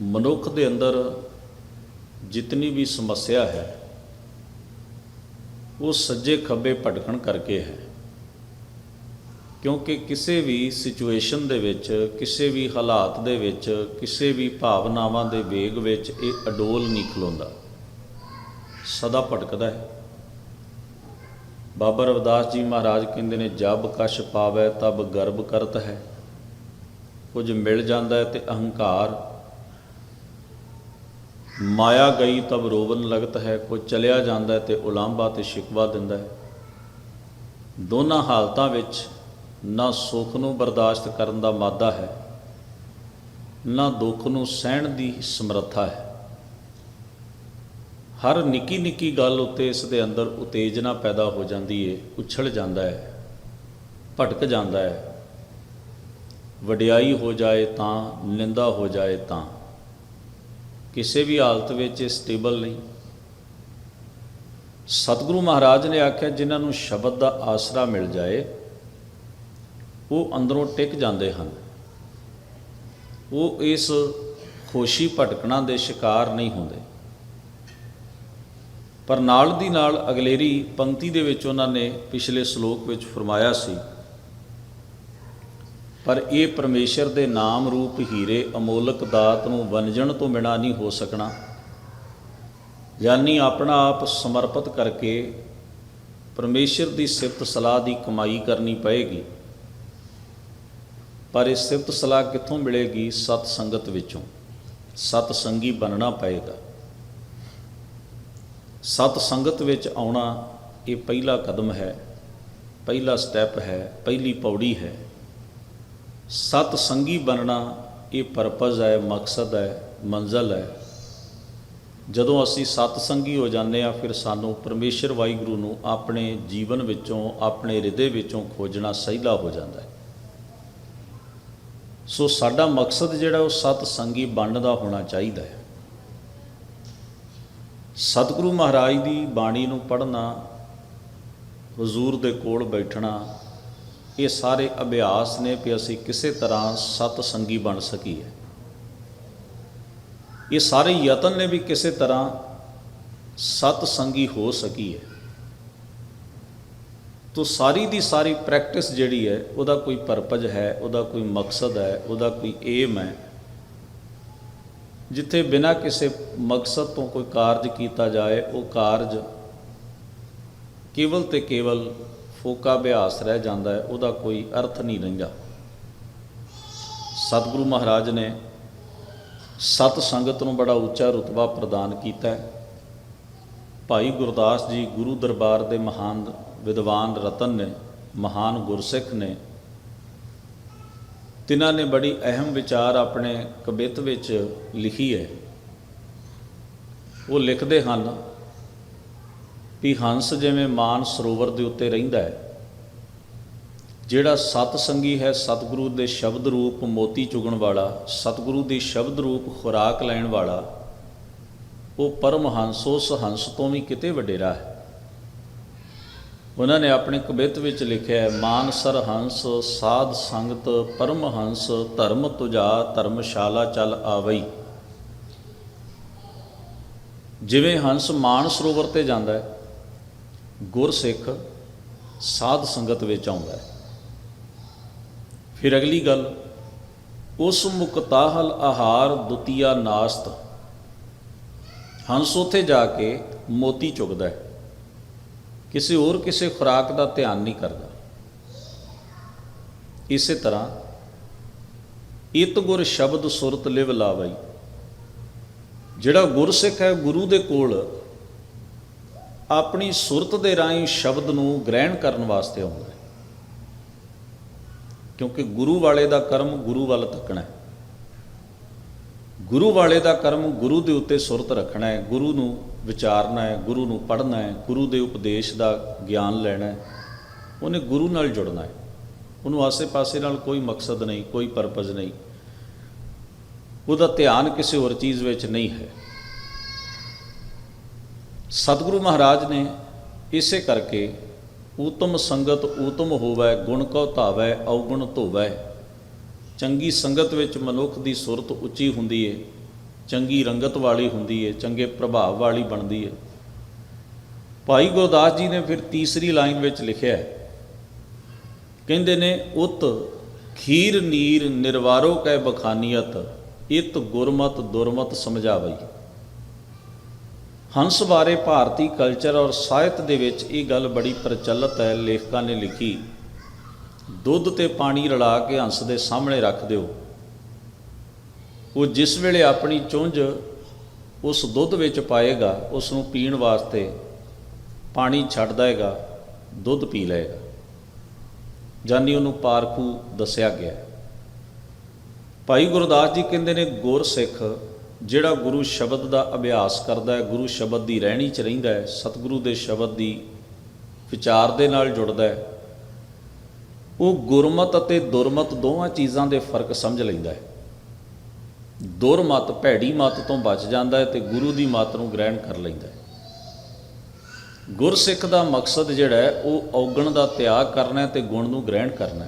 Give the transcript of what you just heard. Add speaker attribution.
Speaker 1: ਮਨੁੱਖ ਦੇ ਅੰਦਰ ਜਿਤਨੀ ਵੀ ਸਮੱਸਿਆ ਹੈ, ਉਹ ਸੱਜੇ ਖੱਬੇ ਭਟਕਣ ਕਰਕੇ ਹੈ। ਕਿਉਂਕਿ ਕਿਸੇ ਵੀ ਸਿਚੁਏਸ਼ਨ ਦੇ ਵਿੱਚ, ਕਿਸੇ ਵੀ ਹਾਲਾਤ ਦੇ ਵਿੱਚ, ਕਿਸੇ ਵੀ ਭਾਵਨਾਵਾਂ ਦੇ ਵੇਗ ਵਿੱਚ ਇਹ ਅਡੋਲ ਨਹੀਂ ਖਲੋਂਦਾ। ਸਦਾ ਭਟਕਦਾ ਹੈ। ਬਾਬਾ ਰਵਿਦਾਸ ਜੀ ਮਹਾਰਾਜ ਕਹਿੰਦੇ ਨੇ, ਜਬ ਕਸ਼ ਪਾਵੈ ਤਬ ਗਰਭ ਕਰਤ ਹੈ। ਕੁਝ ਮਿਲ ਜਾਂਦਾ ਹੈ ਤੇ ਅਹੰਕਾਰ ਮਾਇਆ ਗਈ ਤਬ ਰੋਵਨ ਲਗਤ ਹੈ ਕੋਈ ਚਲਿਆ ਜਾਂਦਾ ਹੈ ਤੇ ਉਲਾਂਭਾ ਤੇ ਸ਼ਿਕਵਾ ਦਿੰਦਾ ਹੈ। ਦੋਨਾਂ ਹਾਲਤਾਂ ਵਿੱਚ ਨਾ ਸੁੱਖ ਨੂੰ ਬਰਦਾਸ਼ਤ ਕਰਨ ਦਾ ਮਾਦਾ ਹੈ, ਨਾ ਦੁੱਖ ਨੂੰ ਸਹਿਣ ਦੀ ਸਮਰੱਥਾ ਹੈ। ਹਰ ਨਿੱਕੀ ਨਿੱਕੀ ਗੱਲ ਉੱਤੇ ਇਸ ਦੇ ਅੰਦਰ ਉਤੇਜਨਾ ਪੈਦਾ ਹੋ ਜਾਂਦੀ ਏ, ਉਛਲ ਜਾਂਦਾ ਹੈ, ਭਟਕ ਜਾਂਦਾ ਹੈ। ਵਡਿਆਈ ਹੋ ਜਾਏ ਤਾਂ, ਨਿੰਦਾ ਹੋ ਜਾਏ ਤਾਂ। ਕਿਸੇ ਵੀ ਹਾਲਤ ਵਿੱਚ ਇਹ ਸਟੇਬਲ ਨਹੀਂ। ਸਤਿਗੁਰੂ ਮਹਾਰਾਜ ਨੇ ਆਖਿਆ, ਜਿਨ੍ਹਾਂ ਨੂੰ ਸ਼ਬਦ ਦਾ ਆਸਰਾ ਮਿਲ ਜਾਏ, ਉਹ ਅੰਦਰੋਂ ਟਿਕ ਜਾਂਦੇ ਹਨ। ਉਹ ਇਸ ਖੁਸ਼ੀ ਭਟਕਣਾ ਦੇ ਸ਼ਿਕਾਰ ਨਹੀਂ ਹੁੰਦੇ। ਪਰ ਨਾਲ ਦੀ ਨਾਲ ਅਗਲੇਰੀ ਪੰਕਤੀ ਦੇ ਵਿੱਚ ਉਹਨਾਂ ਨੇ ਪਿਛਲੇ ਸ਼ਲੋਕ ਵਿੱਚ ਫਰਮਾਇਆ ਸੀ ਪਰ ਇਹ ਪਰਮੇਸ਼ਰ ਦੇ ਨਾਮ ਰੂਪ ਹੀਰੇ ਅਮੋਲਕ ਦਾਤ ਨੂੰ ਵੰਜਣ ਤੋਂ ਬਿਨਾ ਨਹੀਂ ਹੋ ਸਕਣਾ। ਯਾਨੀ ਆਪਣਾ ਆਪ ਸਮਰਪਿਤ ਕਰਕੇ ਪਰਮੇਸ਼ਰ ਦੀ ਸਿਫਤ ਸਲਾਹ ਦੀ ਕਮਾਈ ਕਰਨੀ ਪਏਗੀ। ਪਰ ਇਹ ਸਿਫਤ ਸਲਾਹ ਕਿੱਥੋਂ ਮਿਲੇਗੀ? ਸਤ ਸੰਗਤ ਵਿੱਚੋਂ। ਸਤ ਸੰਗੀ ਬਣਨਾ ਪਏਗਾ। ਸਤ ਸੰਗਤ ਵਿੱਚ ਆਉਣਾ ਇਹ ਪਹਿਲਾ ਕਦਮ ਹੈ, ਪਹਿਲਾ ਸਟੈਪ ਹੈ, ਪਹਿਲੀ ਪੌੜੀ ਹੈ। ਸਤ ਸੰਗੀ ਬਣਨਾ ਇਹ ਪਰਪਸ ਹੈ, ਮਕਸਦ ਹੈ, ਮੰਜ਼ਲ ਹੈ। ਜਦੋਂ ਅਸੀਂ ਸਤ ਸੰਗੀ ਹੋ ਜਾਂਦੇ ਆ ਫਿਰ ਸਾਨੂੰ ਪਰਮੇਸ਼ਰ ਵਾਹਿਗੁਰੂ ਨੂੰ ਆਪਣੇ ਜੀਵਨ ਵਿੱਚੋਂ, ਆਪਣੇ ਹਿਰਦੇ ਵਿੱਚੋਂ ਖੋਜਣਾ ਸਹੀਲਾ ਹੋ ਜਾਂਦਾ ਹੈ। ਸੋ ਸਾਡਾ ਮਕਸਦ ਜਿਹੜਾ ਉਹ ਸਤ ਸੰਗੀ ਬਣਨ ਦਾ ਹੋਣਾ ਚਾਹੀਦਾ ਹੈ। ਸਤਿਗੁਰੂ ਮਹਾਰਾਜ ਦੀ ਬਾਣੀ ਨੂੰ ਪੜ੍ਹਨਾ, ਹਜ਼ੂਰ ਦੇ ਕੋਲ ਬੈਠਣਾ ਇਹ ਸਾਰੇ ਅਭਿਆਸ ਨੇ ਕਿ ਅਸੀਂ ਕਿਸੇ ਤਰ੍ਹਾਂ ਸਤ ਸੰਗੀ ਬਣ ਸਕੀਏ। ਇਹ ਸਾਰੇ ਯਤਨ ਨੇ ਵੀ ਕਿਸੇ ਤਰ੍ਹਾਂ ਸਤ ਸੰਗੀ ਹੋ ਸਕੀਏ। ਤੋ ਸਾਰੀ ਦੀ ਸਾਰੀ ਪ੍ਰੈਕਟਿਸ ਜਿਹੜੀ ਹੈ, ਉਹਦਾ ਕੋਈ ਪਰਪਸ ਹੈ, ਉਹਦਾ ਕੋਈ ਮਕਸਦ ਹੈ, ਉਹਦਾ ਕੋਈ ਏਮ ਹੈ। ਜਿੱਥੇ ਬਿਨਾਂ ਕਿਸੇ ਮਕਸਦ ਤੋਂ ਕੋਈ ਕਾਰਜ ਕੀਤਾ ਜਾਏ, ਉਹ ਕਾਰਜ ਕੇਵਲ ਤੇ ਕੇਵਲ ਫੋਕਾ ਅਭਿਆਸ ਰਹਿ ਜਾਂਦਾ ਹੈ, ਉਹਦਾ ਕੋਈ ਅਰਥ ਨਹੀਂ ਰਹਿੰਦਾ। ਸਤਿਗੁਰੂ ਮਹਾਰਾਜ ਨੇ ਸਤ ਸੰਗਤ ਨੂੰ ਬੜਾ ਉੱਚਾ ਰੁਤਬਾ ਪ੍ਰਦਾਨ ਕੀਤਾ ਹੈ। ਭਾਈ ਗੁਰਦਾਸ ਜੀ ਗੁਰੂ ਦਰਬਾਰ ਦੇ ਮਹਾਨ ਵਿਦਵਾਨ ਰਤਨ ਨੇ, ਮਹਾਨ ਗੁਰਸਿੱਖ ਨੇ, ਤਿਨਾਂ ਨੇ ਬੜੀ ਅਹਿਮ ਵਿਚਾਰ ਆਪਣੇ ਕਵਿਤ ਵਿੱਚ ਲਿਖੀ ਹੈ। ਉਹ ਲਿਖਦੇ ਹਨ ਵੀ ਹੰਸ ਜਿਵੇਂ ਮਾਨ ਸਰੋਵਰ ਦੇ ਉੱਤੇ ਰਹਿੰਦਾ ਹੈ, ਜਿਹੜਾ ਸਤ ਸੰਗੀ ਹੈ ਸਤਿਗੁਰੂ ਦੇ ਸ਼ਬਦ ਰੂਪ ਮੋਤੀ ਚੁਗਣ ਵਾਲਾ, ਸਤਿਗੁਰੂ ਦੀ ਸ਼ਬਦ ਰੂਪ ਖੁਰਾਕ ਲੈਣ ਵਾਲਾ, ਉਹ ਪਰਮ ਹੰਸ, ਉਸ ਹੰਸ ਤੋਂ ਵੀ ਕਿਤੇ ਵਡੇਰਾ ਹੈ। ਉਹਨਾਂ ਨੇ ਆਪਣੇ ਕਵਿਤ ਵਿੱਚ ਲਿਖਿਆ ਹੈ, ਮਾਨਸਰ ਹੰਸ, ਸਾਧ ਸੰਗਤ, ਪਰਮ ਹੰਸ, ਧਰਮ ਤੁਜਾ, ਧਰਮਸ਼ਾਲਾ ਚਲ ਆਵਈ। ਜਿਵੇਂ ਹੰਸ ਮਾਨ ਸਰੋਵਰ ਤੇ ਜਾਂਦਾ ਹੈ ਗੁਰਸਿੱਖ ਸਾਧ ਸੰਗਤ ਵਿੱਚ ਆਉਂਦਾ ਹੈ। ਫਿਰ ਅਗਲੀ ਗੱਲ, ਉਸ ਮੁਕਤਾਹਲ ਆਹਾਰ ਦੁਤੀਆ ਨਾਸਤ। ਹੰਸ ਉਥੇ ਜਾ ਕੇ ਮੋਤੀ ਚੁਗਦਾ ਹੈ। ਕਿਸੇ ਹੋਰ ਕਿਸੇ ਖੁਰਾਕ ਦਾ ਧਿਆਨ ਨਹੀਂ ਕਰਦਾ। ਇਸੇ ਤਰ੍ਹਾਂ ਇਤ ਗੁਰ ਸ਼ਬਦ ਸੁਰਤ ਲਿਵ ਲਾਵਈ। ਜਿਹੜਾ ਗੁਰਸਿੱਖ ਹੈ ਗੁਰੂ ਦੇ ਕੋਲ ਆਪਣੀ ਸੁਰਤ ਦੇ ਰਾਹੀਂ ਸ਼ਬਦ ਨੂੰ ਗ੍ਰਹਿਣ ਕਰਨ ਵਾਸਤੇ ਆਉਂਦਾ ਹੈ। ਕਿਉਂਕਿ ਗੁਰੂ ਵਾਲੇ ਦਾ ਕਰਮ ਗੁਰੂ ਵੱਲ ਤੱਕਣਾ ਹੈ। ਗੁਰੂ ਵਾਲੇ ਦਾ ਕਰਮ ਗੁਰੂ ਦੇ ਉੱਤੇ ਸੁਰਤ ਰੱਖਣਾ ਹੈ, ਗੁਰੂ ਨੂੰ ਵਿਚਾਰਨਾ ਹੈ, ਗੁਰੂ ਨੂੰ ਪੜ੍ਹਨਾ ਹੈ, ਗੁਰੂ ਦੇ ਉਪਦੇਸ਼ ਦਾ ਗਿਆਨ ਲੈਣਾ ਹੈ, ਉਹਨੇ ਗੁਰੂ ਨਾਲ ਜੁੜਨਾ ਹੈ। ਉਹਨੂੰ ਆਸੇ-ਪਾਸੇ ਨਾਲ ਕੋਈ ਮਕਸਦ ਨਹੀਂ, ਕੋਈ ਪਰਪਸ ਨਹੀਂ। ਉਹਦਾ ਧਿਆਨ ਕਿਸੇ ਹੋਰ ਚੀਜ਼ ਵਿੱਚ ਨਹੀਂ ਹੈ। ਸਤਿਗੁਰੂ ਮਹਾਰਾਜ ਨੇ ਇਸੇ ਕਰਕੇ ਊਤਮ ਸੰਗਤ ਊਤਮ ਹੋਵੈ, ਗੁਣ ਕਉ ਧਾਵੈ, ਔਗੁਣ ਧੋਵੈ। ਚੰਗੀ ਸੰਗਤ ਵਿੱਚ ਮਨੁੱਖ ਦੀ ਸੁਰਤ ਉੱਚੀ ਹੁੰਦੀ ਏ, ਚੰਗੀ ਰੰਗਤ ਵਾਲੀ ਹੁੰਦੀ ਹੈ ਚੰਗੇ ਪ੍ਰਭਾਵ ਵਾਲੀ ਬਣਦੀ ਹੈ ਭਾਈ ਗੁਰਦਾਸ ਜੀ ਨੇ ਫਿਰ ਤੀਸਰੀ ਲਾਈਨ ਵਿੱਚ ਲਿਖਿਆ ਕਹਿੰਦੇ ਨੇ, ਉਤ ਖੀਰ ਨੀਰ ਨਿਰਵਾਰੋ ਕੈ ਬਖਾਨੀਅਤ, ਇਤ ਗੁਰਮਤ ਦੁਰਮਤ ਸਮਝਾਵਈ। ਹੰਸ ਬਾਰੇ ਭਾਰਤੀ ਕਲਚਰ ਔਰ ਸਾਹਿਤ ਦੇ ਵਿੱਚ ਇਹ ਗੱਲ ਬੜੀ ਪ੍ਰਚਲਿਤ ਹੈ, ਲੇਖਕਾਂ ਨੇ ਲਿਖੀ। ਦੁੱਧ ਤੇ ਪਾਣੀ ਰਲਾ ਕੇ ਹੰਸ ਦੇ ਸਾਹਮਣੇ ਰੱਖ ਦਿਓ। ਉਹ ਜਿਸ ਵੇਲੇ ਆਪਣੀ ਚੁੰਝ ਉਸ ਦੁੱਧ ਵਿੱਚ ਪਾਏਗਾ ਉਸ ਨੂੰ ਪੀਣ ਵਾਸਤੇ ਪਾਣੀ ਛੱਡ ਦੇਗਾ ਦੁੱਧ ਪੀ ਲਏਗਾ। ਜਾਨੀ ਉਹਨੂੰ ਪਾਰਖੂ ਦੱਸਿਆ ਗਿਆ। ਭਾਈ ਗੁਰਦਾਸ ਜੀ ਕਹਿੰਦੇ ਨੇ, ਗੁਰ ਸਿੱਖ ਜਿਹੜਾ ਗੁਰੂ ਸ਼ਬਦ ਦਾ ਅਭਿਆਸ ਕਰਦਾ ਹੈ, ਗੁਰੂ ਸ਼ਬਦ ਦੀ ਰਹਿਣੀ ਚ ਰਹਿੰਦਾ ਹੈ, ਸਤਿਗੁਰੂ ਦੇ ਸ਼ਬਦ ਦੀ ਵਿਚਾਰ ਦੇ ਨਾਲ ਜੁੜਦਾ ਹੈ, ਉਹ ਗੁਰਮਤ ਅਤੇ ਦੁਰਮਤ ਦੋਵਾਂ ਚੀਜ਼ਾਂ ਦੇ ਫ਼ਰਕ ਸਮਝ ਲੈਂਦਾ ਹੈ। ਦੁਰਮਤ ਭੈੜੀ ਮਤ ਤੋਂ ਬਚ ਜਾਂਦਾ ਹੈ ਤੇ ਗੁਰੂ ਦੀ ਮਤ ਨੂੰ ਗ੍ਰਹਿਣ ਕਰ ਲੈਂਦਾ ਹੈ। ਗੁਰਸਿੱਖ ਦਾ ਮਕਸਦ ਜਿਹੜਾ ਹੈ, ਉਹ ਔਗਣ ਦਾ ਤਿਆਗ ਕਰਨਾ ਹੈ ਤੇ ਗੁਣ ਨੂੰ ਗ੍ਰਹਿਣ ਕਰਨਾ